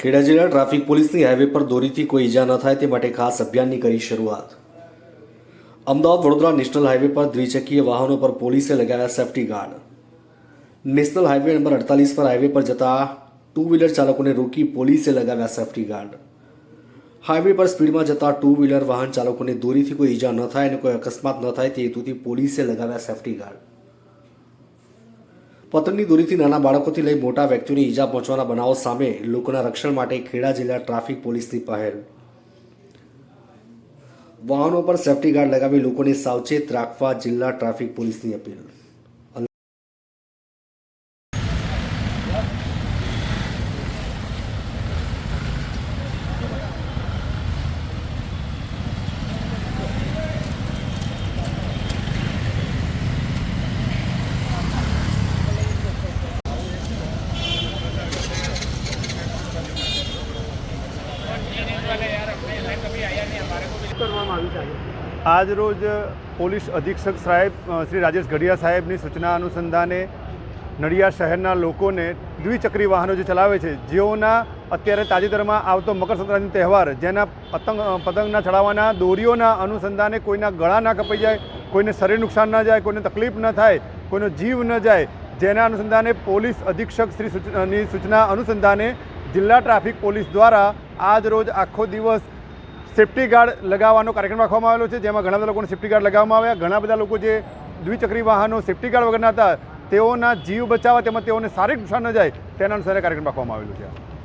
ખેડા જિલ્લા ટ્રાફિક પોલીસની હાઈવે પર દોરીથી કોઈ ઈજા ન થાય તે માટે ખાસ અભિયાનની કરી શરૂઆત. અમદાવાદ વડોદરા નેશનલ હાઈવે પર દ્વિચકીય વાહનો પર પોલીસે લગાવ્યા safety guard. National highway number અડતાલીસ પર હાઈવે પર જતા ટુ વ્હીલર ચાલકોને રોકી પોલીસે લગાવ્યા સેફટી ગાર્ડ. હાઈવે પર સ્પીડમાં જતા ટુ વ્હીલર વાહન ચાલકોને દોરીથી કોઈ ઈજા ન થાય અને કોઈ અકસ્માત ન થાય તે હેતુથી પોલીસે લગાવ્યા સેફટી ગાર્ડ. પતંગની દોરીથી નાના બાળકોથી લઈ મોટા વ્યક્તિઓને ઈજા પહોંચવાના બનાવો સામે લોકોના રક્ષણ માટે ખેડા જિલ્લા ટ્રાફિક પોલીસની પહેલ. વાહનો પર સેફટી ગાર્ડ લગાવી લોકોને સાવચેત રાખવા જિલ્લા ટ્રાફિક પોલીસની અપીલ. આજ? રોજ પોલીસ અધિક્ષક સાહેબ શ્રી રાજેશ ગઢિયા સાહેબની સૂચના અનુસંધાને નડિયાદ શહેરના લોકોને દ્વિચક્રી વાહનો જે ચલાવે છે, જેઓના અત્યારે તાજેતરમાં આવતો મકર સંક્રાંતિ તહેવાર, જેના પતંગ પતંગના ચડાવવાના દોરીઓના અનુસંધાને કોઈના ગળા ના કપાઈ જાય, કોઈને શરીર નુકસાન ન જાય, કોઈને તકલીફ ન થાય, કોઈનો જીવ ન જાય, જેના અનુસંધાને પોલીસ અધિક્ષક શ્રી સૂચનાની સૂચના અનુસંધાને જિલ્લા ટ્રાફિક પોલીસ દ્વારા આજ રોજ આખો દિવસ સેફ્ટી ગાર્ડ લગાવવાનો કાર્યક્રમ રાખવામાં આવેલો છે, જેમાં ઘણા બધા લોકોને સેફ્ટી ગાર્ડ લગાવવામાં આવ્યા. ઘણા બધા લોકો જે દ્વિચક્રી વાહનો સેફ્ટી ગાર્ડ વગરના હતા, તેઓના જીવ બચાવવા તેમજ તેઓને શારીરિક નુકસાન ન જાય તેના અનુસાર કાર્યક્રમ રાખવામાં આવેલો છે.